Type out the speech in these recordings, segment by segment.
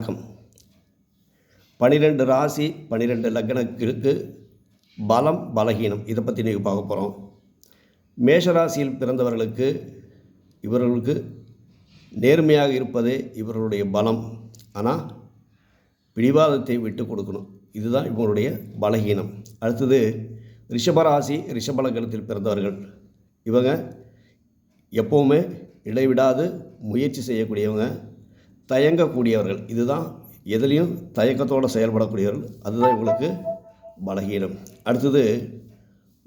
வணக்கம். பன்னிரெண்டு ராசி பனிரெண்டு லக்னத்திற்கு பலம் பலகீனம். இதை பற்றி நீங்கள் பார்க்க போகிறோம் மேஷராசியில் பிறந்தவர்களுக்கு இவர்களுக்கு நேர்மையாக இருப்பதே இவர்களுடைய பலம். ஆனால் பிடிவாதத்தை விட்டு கொடுக்கணும். இதுதான் இவங்களுடைய பலகீனம். அடுத்தது ரிஷபராசி ரிஷப லக்னத்தில் பிறந்தவர்கள். இவங்க எப்போவுமே இடைவிடாது முயற்சி செய்யக்கூடியவங்க. தயங்கக்கூடியவர்கள். இதுதான் எதுலேயும் தயக்கத்தோடு செயல்படக்கூடியவர்கள். அதுதான் இவங்களுக்கு பலகீனம். அடுத்தது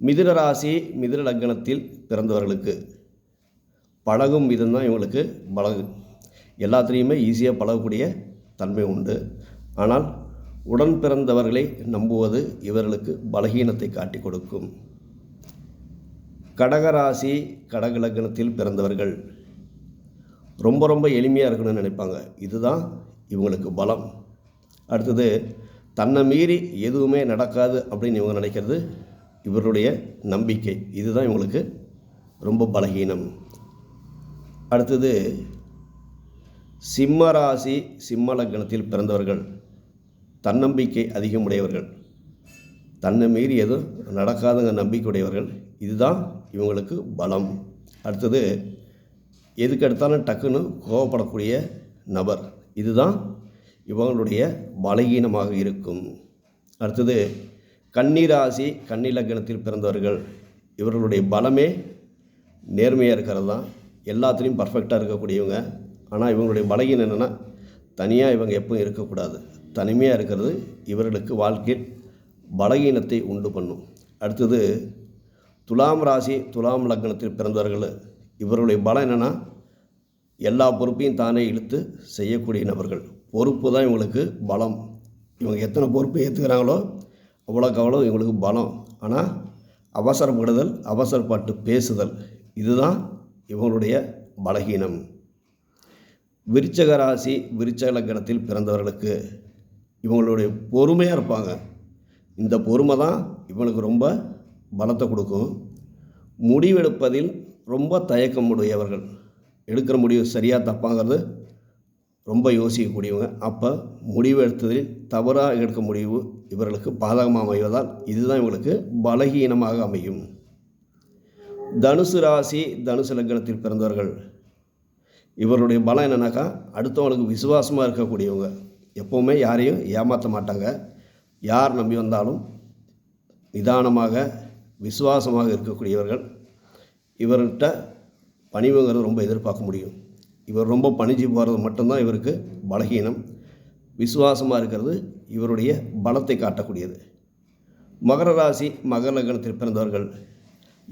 மிதுன ராசி மிதுன லக்னத்தில் பிறந்தவர்களுக்கு. பழகும் விதம் தான் இவங்களுக்கு பழகு எல்லாத்துலேயுமே ஈஸியாக பழகக்கூடிய தன்மை உண்டு. ஆனால் உடன் பிறந்தவர்களை நம்புவது இவர்களுக்கு பலகீனத்தை காட்டி கொடுக்கும். கடகராசி கடக லக்னத்தில் பிறந்தவர்கள். ரொம்ப ரொம்ப எளிமையாக இருக்கணும்னு நினைப்பாங்க. இதுதான் இவங்களுக்கு பலம். அடுத்தது தன்னை மீறி எதுவுமே நடக்காது அப்படின்னு இவங்க நினைக்கிறது இவருடைய நம்பிக்கை. இதுதான் இவங்களுக்கு ரொம்ப பலகீனம். அடுத்தது சிம்ம ராசி சிம்ம லக்னத்தில் பிறந்தவர்கள் தன்னம்பிக்கை அதிகமுடையவர்கள் தன்னை மீறி எதுவும் நடக்காதுங்க நம்பிக்கையுடையவர்கள் இதுதான் இவங்களுக்கு பலம். அடுத்தது எதுக்கு எடுத்தாலும் டக்குன்னு கோவப்படக்கூடிய நபர். இதுதான் இவங்களுடைய பலகீனமாக இருக்கும். அடுத்தது கன்னிராசி கன்னிலக்கணத்தில் பிறந்தவர்கள் இவர்களுடைய பலமே நேர்மையாக இருக்கிறது? தான் எல்லாத்துலேயும் பர்ஃபெக்டாக இருக்கக்கூடியவங்க. ஆனால் இவங்களுடைய பலகீனம் என்னென்னா தனியாக இவங்க எப்பவும் இருக்கக்கூடாது. தனிமையாக இருக்கிறது இவர்களுக்கு வாழ்க்கையில் பலகீனத்தை உண்டு பண்ணும். அடுத்தது துலாம் ராசி துலாம் லக்னத்தில் பிறந்தவர்கள் இவருடைய பலம் என்னென்னா எல்லா பொறுப்பையும் தானே இழுத்து செய்யக்கூடிய நபர்கள். பொறுப்பு தான் இவங்களுக்கு பலம். இவங்க எத்தனை பொறுப்பு ஏற்றுக்கிறாங்களோ அவ்வளோக்கு அவ்வளோ இவங்களுக்கு பலம். ஆனால் அவசரப்படுதல் அவசரப்பட்டு பேசுதல் இதுதான் இவங்களுடைய பலகீனம். விருச்சக ராசி விருச்சக லக்கணத்தில் பிறந்தவர்களுக்கு இவங்களுடைய பொறுமையாக இருப்பாங்க. இந்த பொறுமை தான் இவங்களுக்கு ரொம்ப பலத்தை கொடுக்கும். முடிவெடுப்பதில் ரொம்ப தயக்கம் உடையவர்கள் எடுக்கிற முடிவு சரியாக தப்பாங்கிறது ரொம்ப யோசிக்கக்கூடியவங்க. அப்போ முடிவு எடுத்ததில் தவறாக எடுக்க முடிவு இவர்களுக்கு பாதகமாக அமைவதால் இதுதான் இவங்களுக்கு பலகீனமாக அமையும். தனுசு ராசி தனுசு லக்னத்தில் பிறந்தவர்கள் இவருடைய பலம் என்னன்னாக்கா அடுத்தவங்களுக்கு விசுவாசமாக இருக்கக்கூடியவங்க. எப்போவுமே யாரையும் ஏமாற்ற மாட்டாங்க. யார் நம்பி வந்தாலும் நிதானமாக விசுவாசமாக இருக்கக்கூடியவர்கள். இவர்கிட்ட பணிவுங்கிறது ரொம்ப எதிர்பார்க்க முடியும். இவர் ரொம்ப பணிஞ்சு போகிறது மட்டும்தான் இவருக்கு பலகீனம். விசுவாசமாக இருக்கிறது இவருடைய பலத்தை காட்டக்கூடியது. மகர ராசி மகர லக்னத்தில் பிறந்தவர்கள்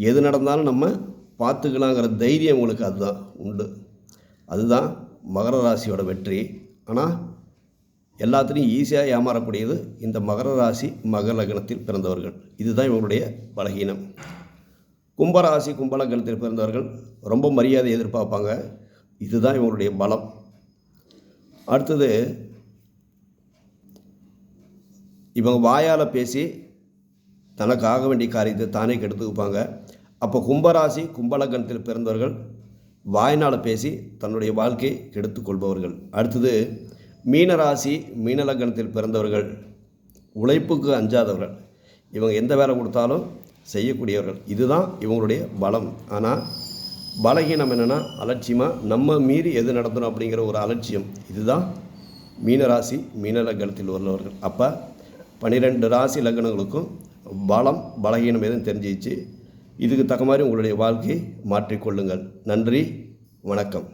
எது நடந்தாலும் நம்ம பார்த்துக்கலாங்கிற தைரியம் உங்களுக்கு அதுதான் உண்டு. அதுதான் மகர ராசியோட வெற்றி. ஆனால் எல்லாத்துலேயும் ஈஸியாக ஏமாறக்கூடியது இந்த மகர ராசி மகர லக்னத்தில் பிறந்தவர்கள். இதுதான் இவங்களுடைய பலகீனம். கும்பராசி கும்பலக்கணத்தில் பிறந்தவர்கள் ரொம்ப மரியாதை எதிர்பார்ப்பாங்க. இதுதான் இவங்களுடைய பலம். அடுத்தது இவங்க வாயால் பேசி தனக்கு ஆக வேண்டிய காரியத்தை தானே கெடுத்து வைப்பாங்க அப்போ கும்பராசி கும்பலக்கணத்தில் பிறந்தவர்கள் வாய்னால் பேசி தன்னுடைய வாழ்க்கையை கெடுத்து கொள்பவர்கள். அடுத்தது மீனராசி மீனலக்கணத்தில் பிறந்தவர்கள் உழைப்புக்கு அஞ்சாதவர்கள். இவங்க எந்த வேலை கொடுத்தாலும் செய்யக்கூடியவர்கள். இதுதான் இவங்களுடைய பலம். ஆனால் பலகீனம் என்னென்னா அலட்சியமாக நம்ம மீறி எது நடத்தணும் அப்படிங்கிற ஒரு அலட்சியம். இதுதான் மீனராசி மீன லக்னத்தில் உள்ளவர்கள். அப்போ பன்னிரெண்டு ராசி லக்னங்களுக்கும் பலம் பலகீனம் எதுவும் தெரிஞ்சிச்சு இதுக்கு தக்க மாதிரி உங்களுடைய வாழ்க்கையை மாற்றிக்கொள்ளுங்கள். நன்றி வணக்கம்.